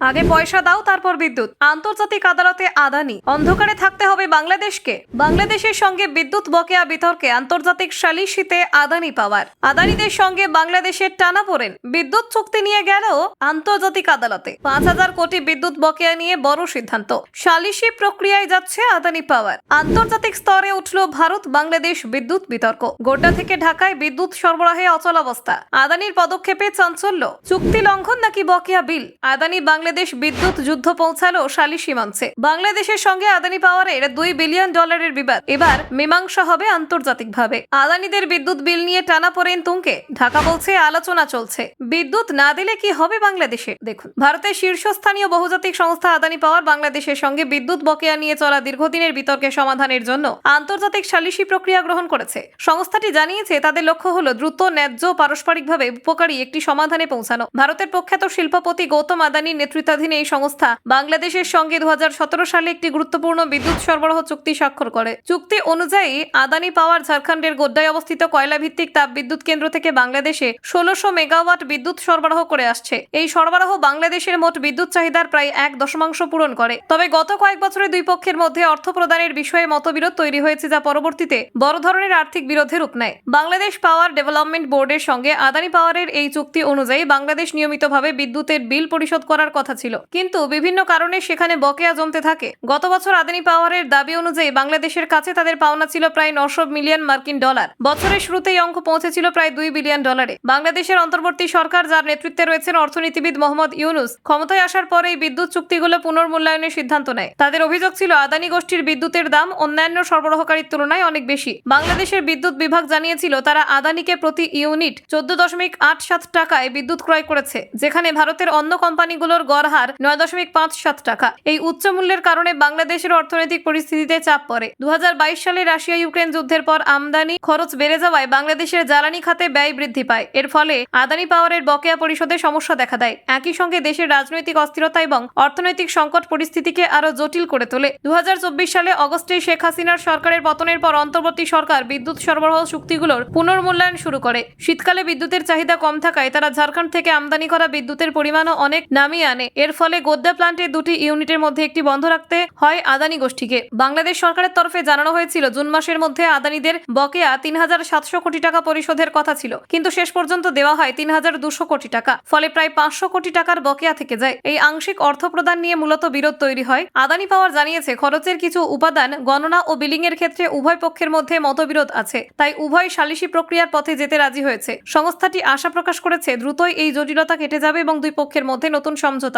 আগে পয়সা দাও, তারপর বিদ্যুৎ। আন্তর্জাতিক আদালতে আদানি। অন্ধকারে থাকতে হবে বাংলাদেশকে। বাংলাদেশের সঙ্গে বিদ্যুৎ বকেয়া বিতর্কে আন্তর্জাতিক সালিসিতে আদানি পাওয়ার। আদানিদের সঙ্গে বাংলাদেশের টানা পড়েন। বিদ্যুৎ চুক্তি নিয়ে গেল আন্তর্জাতিক আদালতে। পাঁচ হাজার কোটি বিদ্যুৎ বকেয়া নিয়ে বড় সিদ্ধান্ত। সালিসি প্রক্রিয়ায় যাচ্ছে আদানি পাওয়ার। আন্তর্জাতিক স্তরে উঠল ভারত বাংলাদেশ বিদ্যুৎ বিতর্ক। গোড্ডা থেকে ঢাকায় বিদ্যুৎ সরবরাহে অচলাবস্থা। আদানির পদক্ষেপে চাঞ্চল্য। চুক্তি লঙ্ঘন নাকি বকেয়া বিল? আদানি বাংলাদেশ বিদ্যুৎ যুদ্ধ পৌঁছালো সালিসি মঞ্চে। বাংলাদেশের সঙ্গে আদানি পাওয়ারের দুই বিলিয়ন ডলারের বিবাদ। এবার মীমাংসা হবে আন্তর্জাতিকভাবে। আদানিদের বিদ্যুৎ বিল নিয়ে টানা পড়েন তুঙ্কে ঢাকা বলছে, আলোচনা চলছে। বিদ্যুৎ না দিলে কি হবে বাংলাদেশে? দেখুন, ভারতের শীর্ষস্থানীয় বহুজাতিক সংস্থা আদানি পাওয়ার বাংলাদেশের সঙ্গে বিদ্যুৎ বকেয়া নিয়ে চলা দীর্ঘদিনের বিতর্কের সমাধানের জন্য আন্তর্জাতিক সালিসি প্রক্রিয়া গ্রহণ করেছে। সংস্থাটি জানিয়েছে, তাদের লক্ষ্য হলো দ্রুত, ন্যায্য, পারস্পরিকভাবে উপকারী একটি সমাধানে পৌঁছানো। ভারতের প্রখ্যাত শিল্পপতি গৌতম আদানির নেতৃত্বাধীন এই সংস্থা বাংলাদেশের সঙ্গে দু হাজার সতেরো সালে একটি গুরুত্বপূর্ণ বিদ্যুৎ সরবরাহ চুক্তি স্বাক্ষর করে। চুক্তি অনুযায়ী আদানি পাওয়ার ঝাড়খণ্ডের গোড্ডায় অবস্থিত কয়লা ভিত্তিক তাপ বিদ্যুৎ কেন্দ্র থেকে বাংলাদেশে ষোলোশো মেগাওয়াট বিদ্যুৎ সরবরাহ করে আসছে। এই সরবরাহ বাংলাদেশের মোট বিদ্যুৎ চাহিদার প্রায় এক দশমাংশ পূরণ করে। তবে গত কয়েক বছরে দুই পক্ষের মধ্যে অর্থ প্রদানের বিষয়ে মতবিরোধ তৈরি হয়েছে যা পরবর্তীতে বড় ধরনের আর্থিক বিরোধে রূপ নেয়। বাংলাদেশ পাওয়ার ডেভেলপমেন্ট বোর্ডের সঙ্গে আদানি পাওয়ারের এই চুক্তি অনুযায়ী বাংলাদেশ নিয়মিতভাবে বিদ্যুতের বিল পরিশোধ করার কথা ছিল। কিন্তু বিভিন্ন কারণে সেখানে বকেয়া জমতে থাকে। গত বছর আদানি পাওয়ারের দাবি অনুযায়ী বাংলাদেশের কাছে তাদের পাওনা ছিল প্রায় নশো মিলিয়ন মার্কিন ডলার। বছরের শুরুতেই অঙ্ক পৌঁছেছিল প্রায় দুই বিলিয়ন ডলারে। বাংলাদেশের অন্তর্বর্তী সরকার যার নেতৃত্বে রয়েছেন অর্থনীতিবিদ মোহাম্মদ ইউনুস, ক্ষমতায় আসার পর এই বিদ্যুৎ চুক্তিগুলো পুনর্মূল্যায়নের সিদ্ধান্ত নেয়। তাদের অভিযোগ ছিল, আদানি গোষ্ঠীর বিদ্যুতের দাম অন্যান্য সরবরাহকারীর তুলনায় অনেক বেশি। বাংলাদেশের বিদ্যুৎ বিভাগ জানিয়েছিল, তারা আদানিকে প্রতি ইউনিট চোদ্দ দশমিক আট সাত টাকায় বিদ্যুৎ ক্রয় করেছে, যেখানে ভারতের অন্য কোম্পানিগুলোর গড় হার নয় দশমিক পাঁচ সাত টাকা। এই উচ্চ মূল্যের কারণে বাংলাদেশের অর্থনৈতিক পরিস্থিতিতে চাপ পড়ে। দু হাজার বাইশ সালে রাশিয়া ইউক্রেন যুদ্ধের পর আমদানি খরচ বেড়ে যাওয়ায় বাংলাদেশের জ্বালানি খাতে ব্যয় বৃদ্ধি পায়। এর ফলে আদানি পাওয়ারের বকেয়া পরিশোধে সমস্যা দেখা দেয়। একই সঙ্গে দেশের রাজনৈতিক অস্থিরতা এবং অর্থনৈতিক সংকট পরিস্থিতিকে আরও জটিল করে তোলে। দু হাজার চব্বিশ সালে অগস্টে শেখ হাসিনার সরকারের পতনের পর অন্তর্বর্তী সরকার বিদ্যুৎ সরবরাহ চুক্তিগুলোর পুনর্মূল্যায়ন শুরু করে। শীতকালে বিদ্যুতের চাহিদা কম থাকায় তারা ঝাড়খণ্ড থেকে আমদানি করা বিদ্যুতের পরিমাণও অনেক নামিয়ে আনে। এর ফলে গোদ্দা প্লান্টের দুটি ইউনিটের মধ্যে একটি বন্ধ রাখতে হয় আদানি গোষ্ঠীকে। বাংলাদেশ সরকারের তরফে জানানো হয়েছিল, জুন মাসের মধ্যে আদানিদের বকেয়া তিন হাজার সাতশো কোটি টাকা পরিশোধের কথা ছিল, কিন্তু শেষ পর্যন্ত দেওয়া হয় তিন হাজার দুশো কোটি টাকা, ফলে প্রায় পাঁচশো কোটি টাকার বকেয়া থেকে যায়। এই আংশিক অর্থ প্রদান নিয়ে মূলত বিরোধ তৈরি হয়। আদানি পাওয়ার জানিয়েছে, খরচের কিছু উপাদান গণনা ও বিলিং এর ক্ষেত্রে উভয় পক্ষের মধ্যে মতবিরোধ আছে, তাই উভয় সালিশি প্রক্রিয়ার পথে যেতে রাজি হয়েছে। সংস্থাটি আশা প্রকাশ করেছে, দ্রুতই এই জটিলতা কেটে যাবে এবং দুই পক্ষের মধ্যে নতুন সমঝোতা